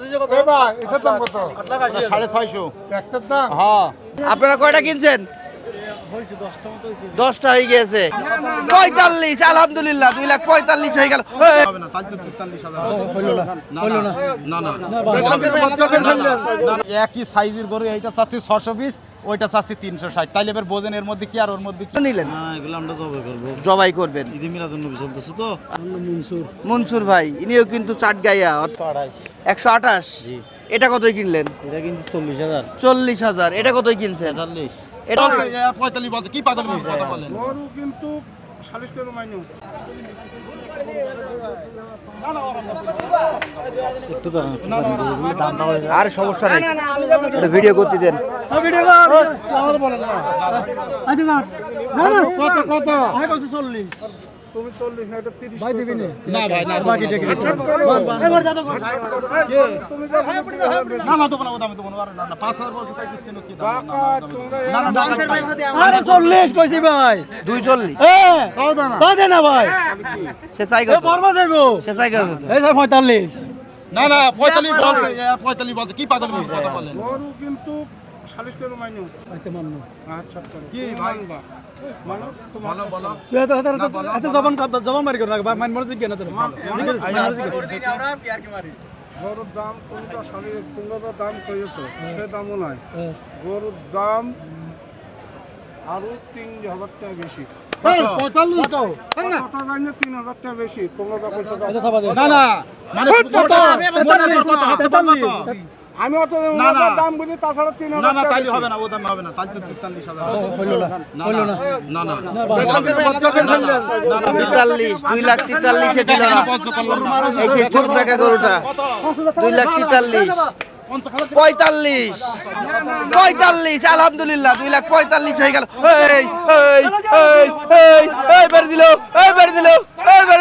এ ভাই এটার দাম কত? সাড়ে ছয়শো। একটার দাম? হ্যাঁ। আপনারা কয়টা কিনছেন? দশটা হয়ে গিয়েছে। পঁয়তাল্লিশ আলহামদুলিল্লাহ দুই লাখ পঁয়তাল্লিশ হয়ে গেল। এই, হবে না তাহলে তো তেতাল্লিশ হাজার। হইল না না না একই সাইজের গরু এইটা চাচ্ছি ছশো বিশ ওইটা চাচ্ছি তিনশো ষাট। তাইলে এবার বোঝেন এর মধ্যে কি আর ওর মধ্যে কি? নিলেন না জবাই করবেন। ঈদে মিলাদুন চলতেছে তো। মনসুর ভাই ইনিও কিন্তু চাট গাইয়া একশো আঠাশ। এটা কতই কিনলেন? এটা কিন্তু চল্লিশ হাজার। চল্লিশ হাজার। এটা কতই কিনছেন? এটা পঁয়তাল্লিশ বলছে। কি পাগল কিন্তু আর সমস্যা নেই। ভিডিও করতে দেন। না কত কত? তুমি 40 না 30 ভাই দিবি না। না ভাই না বাকি টাকা এবার দাদা কর তুমি না তো বলো দাম তো বলো আরে না 5000 বলছি তাই দিচ্ছেন কি দাম তোমরা না না ভাই হাতে আরে 40 কইছি ভাই। 240 এ কও দাও না দাও দে না ভাই। সে চাই গো বর্মা যাইবো সে চাই গো এই স্যার 45 না না 45 বলছে 45 বলছে। কি পাগল হইছে কথা বলেন কিন্তু সালিশ করে মাইনু। আচ্ছা মান্য আচ্ছা কি ভাই? মানো তোমার বলো বলো। তুই এত এত এত জবান জবান মারি কর না ভাই মান মরে জিজ্ঞাসা তোর গরুর দাম কোনটা সালিশ কোনটা দাম কইছো সে দামও নাই। গরুর দাম আরও তিন হাজার টাকা বেশি। আমি অত দাম বলি তাছাড়া তিন না না তাইলে হবে না ও দাম হবে না তাই তো তেতাল্লিশ হাজার তেতাল্লিশ দুই লাখ তেতাল্লিশে দিল না এই সেই ছোট দেখা গরুটা দুই লাখ তেতাল্লিশ পঁয়তাল্লিশ। পঁয়তাল্লিশ, আলহামদুলিল্লাহ, দুই লাখ পঁয়তাল্লিশ হয়ে গেল। এই এই এই এই এই, বেড়ে দিল, এই, বেড়ে দিল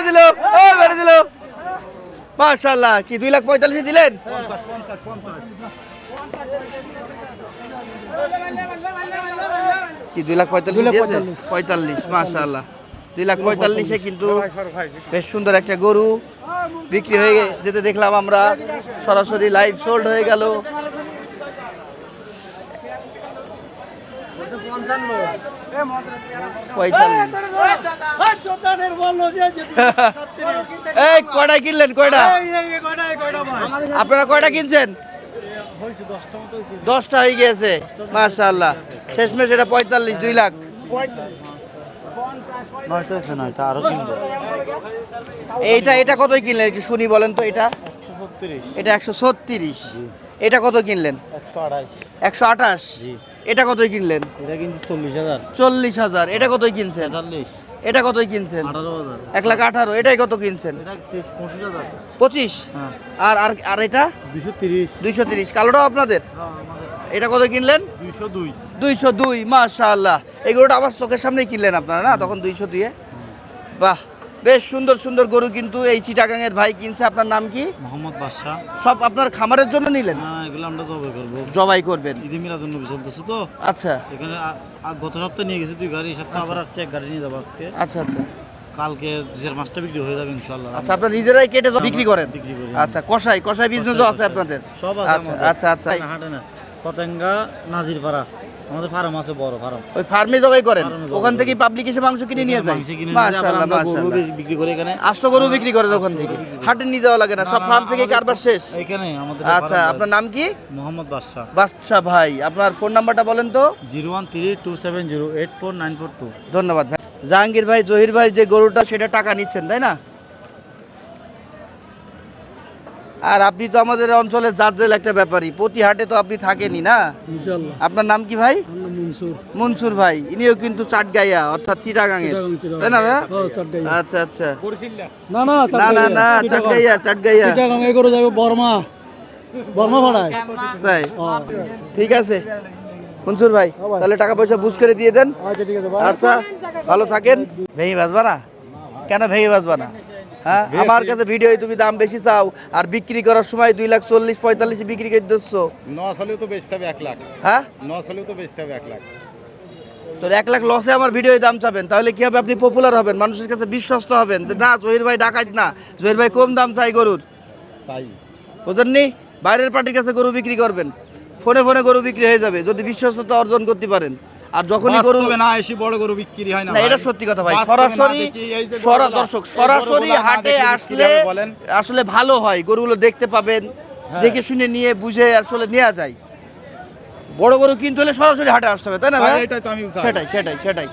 দিল দিল। মাশাআল্লাহ, কি দুই লাখ পঁয়তাল্লিশে দিলেন? কি দুই লাখ পঁয়তাল্লিশ পঁয়তাল্লিশ, মাশাআল্লাহ। দুই লাখ পঁয়তাল্লিশে কিন্তু বেশ সুন্দর একটা গরু বিক্রি হয়ে যেতে দেখলাম আমরা। সরাসরি লাইভ সোল্ড হয়ে গেল। এই, কয়টা কিনলেন, কয়টা? আপনারা কয়টা কিনছেন? দশটা হয়ে গিয়েছে, মাশাআল্লাহ। শেষমেশ এটা পঁয়তাল্লিশ, দুই লাখ। নয়টা হচ্ছে নয়টা আরও কিনবো এইটা এটা কতই কিনলেন? একটু শুনি বলেন তো এটা। এটা একশো ছত্রিশ। এটা কত কিনলেন? একশো আঠাশ। এটা কতই কিনলেন? এটা চল্লিশ হাজার। চল্লিশ হাজার। এটা কতই কিনছেন? এটা কতই কিনছেন? এক লাখ আঠারো। এটাই কত কিনছেন? পঁচিশ হ্যাঁ। আর আর আর এটা? দুশো তিরিশ। দুইশো তিরিশ। কালোটাও আপনাদের? এটা কত কিনলেন? দুইশো দুই। দুইশো দুই মাশাআল্লাহ। এগুলোটা আমার চোখের সামনেই কিনলেন আপনারা না? তখন দুইশো দুইয়ে বাহ বেশ সুন্দর সুন্দর গরু কিন্তু এই চিটাগাংয়ের ভাই কিনছে। আপনার নাম কি? মোহাম্মদ বাদশাহ। সব আপনার খামারের জন্য নিলেন? না এগুলো আমরা জবাই করব। জবাই করবেন। ঈদে মিলাদুন চলতেছে তো? আচ্ছা। এখানে গত সপ্তাহে নিয়ে গেছি দুই গাড়ি সপ্তাহে আবার আসছে এক গাড়ি নিয়ে যাব আজকে। আচ্ছা আচ্ছা। কালকে দুশের মাছটা বিক্রি হয়ে যাবে ইনশাল্লাহ আচ্ছা আপনার নিজেরাই কেটে বিক্রি করেন? বিক্রি করি। আচ্ছা কষাই কষাই বিজনেসও আছে আপনাদের। সব আছে আচ্ছা আচ্ছা আচ্ছা। হাটে না। পতেঙ্গা নাজিরপাড়া। আমাদের ফার্ম আছে বড় ফার্ম। ওই ফার্মে জবাই করেন? ওখান থেকে পাবলিক এসে মাংস কিনে নিয়ে যায়? মাশাআল্লাহ গরু বিক্রি করে এখানে। আস্ত গরু বিক্রি করেন ওখান থেকে? হাটে নিয়ে যাওয়া লাগে না সব ফার্ম থেকে কারবার শেষ। এখানে আমাদের আচ্ছা আপনার নাম কি? মোহাম্মদ বাদশাহ। বাদশা ভাই আপনার ফোন নাম্বারটা বলেন তো। Zero one three two seven zero eight four nine four two. ধন্যবাদ ভাই। জাহাঙ্গীর ভাই জহির ভাই যে গরুটা সেটা টাকা নিচ্ছেন তাই না? আর আপনি তো আমাদের অঞ্চলের জাদ্রেল একটা ব্যাপারই। প্রতি হাটে তো আপনি থাকেনই না? আপনার নাম কি ভাই? মনসুর। মনসুর ভাই। ইনিও কিন্তু চাটগাইয়া অর্থাৎ চিটাগাঙের। চিটাগাং, চিটাগাং। তাই না ভাই? আচ্ছা আচ্ছা। না না না না না চাটগাইয়া চাটগাইয়া। চিটাগাং এ করে যাবে বর্মা। বর্মা ভাড়ায় তাই? ঠিক আছে। মনসুর ভাই তাহলে টাকা পয়সা বুঝ করে দিয়ে দেন। আচ্ছা। আচ্ছা ভালো থাকেন। ভেঙে বাজবা না? কেন ভেঙে বাজবা না? হ্যাঁ? আমার কাছে ভিডিও তুমি দাম বেশি চাও আর বিক্রি করার সময় দুই লাখ চল্লিশ পঁয়তাল্লিশ বিক্রি করে দিচ্ছ। ন সালেও তো বেচতে হবে এক লাখ। হ্যাঁ? ন সালেও তো বেচতে হবে এক লাখ। তো এক লাখ লসে আমার ভিডিও দাম চাবেন তাহলে কি হবে? আপনি পপুলার হবেন মানুষের কাছে বিশ্বস্ত হবেন যে না জহির ভাই ডাকাত না জহির ভাই কম দাম চাই গরুর। তাই। বুঝেননি? বাইরের পার্টির কাছে গরু বিক্রি করবেন ফোনে ফোনে গরু বিক্রি হয়ে যাবে যদি বিশ্বস্ততা অর্জন করতে পারেন। আর যখনই গরু না এসে বড় গরু বিক্রি হয় না না এটা সত্যি কথা ভাই। সরাসরি দর্শক সরাসরি হাটে আসলে আসলে ভালো হয়। গরুগুলো দেখতে পাবেন দেখে শুনে নিয়ে বুঝে আসলে নেওয়া যায়। বড় গরু কিনতে হলে সরাসরি হাটে আসতে হবে তাই না ভাই, ভাই? এটাই তো আমি সেটাই সেটাই সেটাই।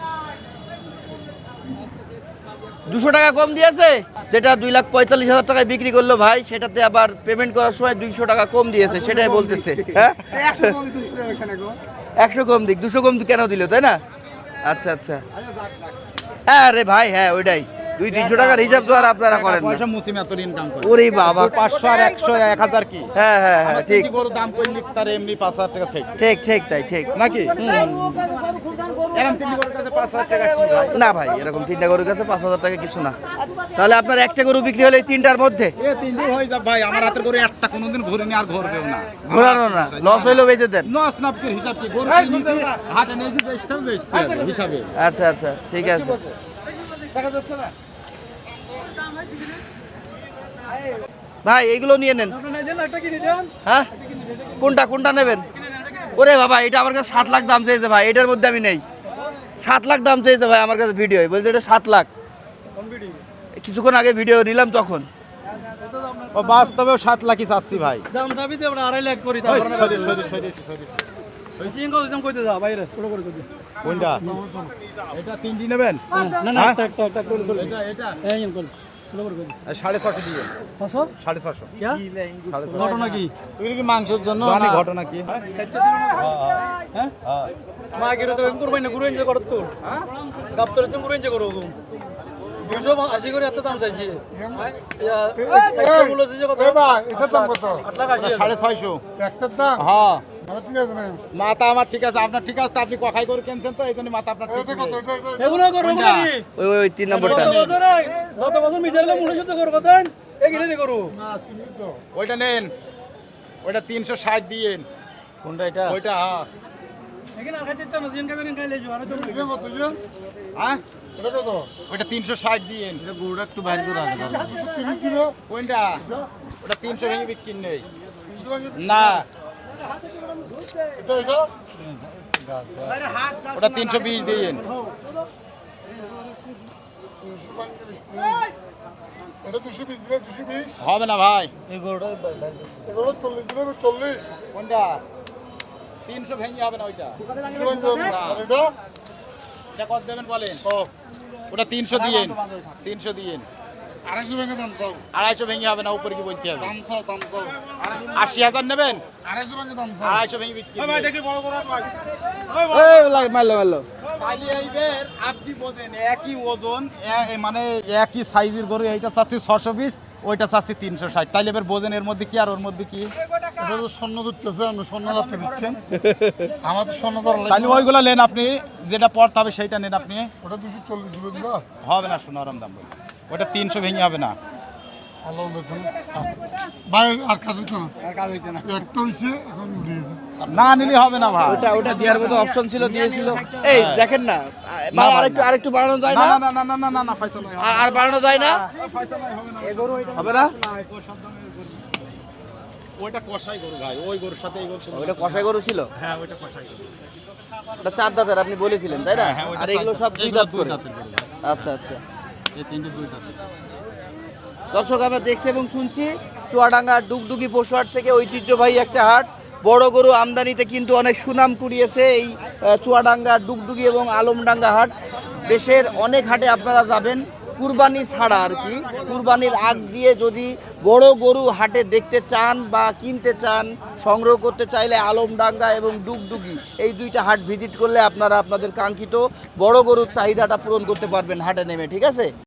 দুশো টাকা কম দিয়েছে যেটা দুই লাখ পঁয়তাল্লিশ হাজার টাকায় বিক্রি করল ভাই সেটাতে আবার পেমেন্ট করার সময় দুইশো টাকা কম দিয়েছে সেটাই বলতেছে। হ্যাঁ? একশো কম দিক, দুশো কম কেন দিল, তাই না? আচ্ছা আচ্ছা। হ্যাঁ রে ভাই হ্যাঁ ওইটাই। দুই তিনশো টাকার হিসাব তো আর আপনারা করেন পয়সা মুসিম এত ইনকাম করে। ওরে বাবা। পাঁচশো আর একশো এক হাজার কি? হ্যাঁ হ্যাঁ হ্যাঁ ঠিক। গরুর দাম করলি তার এমনি পাঁচ হাজার টাকা সেট ঠিক ঠিক তাই ঠিক। নাকি? না ভাই এরকম তিনটা গরুর কাছে পাঁচ হাজার টাকা কিছু না। তাহলে আপনার একটা গরু বিক্রি হলে এই তিনটার মধ্যে? এ তিনটি হয়ে যাবে ভাই আমার হাতের গরু একটা কোনোদিন ঘুরিনি আর ঘুরবেও না। ঘোরানো না লস হইলেও বেঁচে দেন। নস নাপকের হিসাব কি? গরু কিনেছি হাটে নিয়েছি বেচতে হবে হিসাবে। আচ্ছা আচ্ছা ঠিক আছে। ভাই এইগুলো নিয়ে নেন একটা কিনে দেন হ্যাঁ কোনটা কোনটা নেবেন ওরে বাবা এটা আমার কাছে সাত লাখ দাম চেয়েছে ভাই এটার মধ্যে আমি নেই সাত লাখ দাম চেয়েছে ভাই আমার কাছে ভিডিও বলছে এটা সাত লাখ কিছুক্ষণ আগে ভিডিও নিলাম তখন ও বাস্তবেও সাত লাখই চাচ্ছি ভাই দাম চাবি দিয়ে আমরা আড়াই লাখ করি সরি, সরি, সরি, সরি। চিন কত দাম কইতে যা বাইরে ছোট করে কোনটা এটা তিনটি নেবেন না না হ্যাঁ? একটা একটা একটা এটা এটা সাড়ে ছশো দিয়ে। ছশো? সাড়ে ছশো। ঘটনা কি? এগুলো কি মাংসের হ্যাঁ, হ্যাঁ। হ্যাঁ। দাম চাইছি। একটার দাম? হ্যাঁ। মাথা আমার ঠিক আছে আপনার ঠিক আছে আপনি কখাই করে কিনছেন তো এই জন্য মাথা আপনার ঠিক আছে। ওই ওই তিন নম্বরটা। গত বছর মিজাইলে মনে যুদ্ধ করব দেন নিয়ে করু। ওইটা নেন। ওইটা তিনশো ষাট দিয়েন কোনটা এটা? ওইটা হ্যাঁ। ওটা হ্যাঁ? তিনশো ষাট দিন গরুটা একটু বাইরে তিনশো ভেঙে বিক্রি নেই। না। ওটা তিনশো বিশ দিয়ে হবে না ভাই। চল্লিশ তিনশো ভেঙে হবে না ওইটা। কত দেবেন বলেন? ওটা তিনশো দিয়েন তিনশো দিয়েন আড়াইশো টাকা দাম চাও। আড়াইশো ভেঙে হবে না উপরে কি বলতে হবে? দাম চাও দাম চাও। আশি হাজার নেবেন? আড়াইশো টাকা দাম চাও। আড়াইশো ভেঙে বিক্রি দেখি বড় বড় মারলো মারলো। তাইলে এইবার আপনি বোঝেন একই ওজন মানে একই সাইজের গরু এইটা চাচ্ছি ছশো বিশ ওইটা চাচ্ছি তিনশো ষাট। তাইলে এবার বোঝেন এর মধ্যে কি আর ওর মধ্যে কি? এটা তো স্বর্ণ ধরতেছে আপনি স্বর্ণ রাখতে দিচ্ছেন। আমার তো স্বর্ণ ধরা তাহলে ওইগুলো নেন আপনি যেটা পড়তে হবে সেইটা নেন আপনি। ওটা দুশো চল্লিশ হবে না সোনারম দাম বলে। ওটা তিনশো ভেঙে হবে না। না? নিলে হবে না ভাই। ওটা ওটা দেওয়ার মতো অপশন ছিল দিয়েছিল। এই হ্যাঁ। দেখেন না। ভাই আরেকটু আরেকটু বাড়ানো যায় না না? না না না না না আর বাড়ানো যায় না? হবে না। কষাই গরু ভাই ওই গরুর সাথে এই গরু কষাই গরু ছিল? হ্যাঁ কষাই গরু। ওটা চার দাদার আপনি বলেছিলেন তাই না? হ্যাঁ, হ্যাঁ, আর এগুলো সব দুই দাঁত করে। আচ্ছা আচ্ছা। দর্শক আমরা দেখছি এবং শুনছি চুয়াডাঙ্গার ডুগডুগি পশুহাট থেকে ঐতিহ্যবাহী একটা হাট। বড় গরু আমদানিতে কিন্তু অনেক সুনাম কুড়িয়েছে এই আহ, চুয়াডাঙ্গার ডুগডুগি এবং আলমডাঙ্গা হাট। দেশের অনেক হাটে আপনারা যাবেন কুরবানি ছাড়া আর কি। কুরবানির আগ দিয়ে যদি বড় গরু হাটে দেখতে চান বা কিনতে চান সংগ্রহ করতে চাইলে আলমডাঙ্গা এবং ডুগডুগি এই দুইটা হাট ভিজিট করলে আপনারা আপনাদের কাঙ্ক্ষিত বড় গরুর চাহিদাটা পূরণ করতে পারবেন হাটে নেমে ঠিক আছে?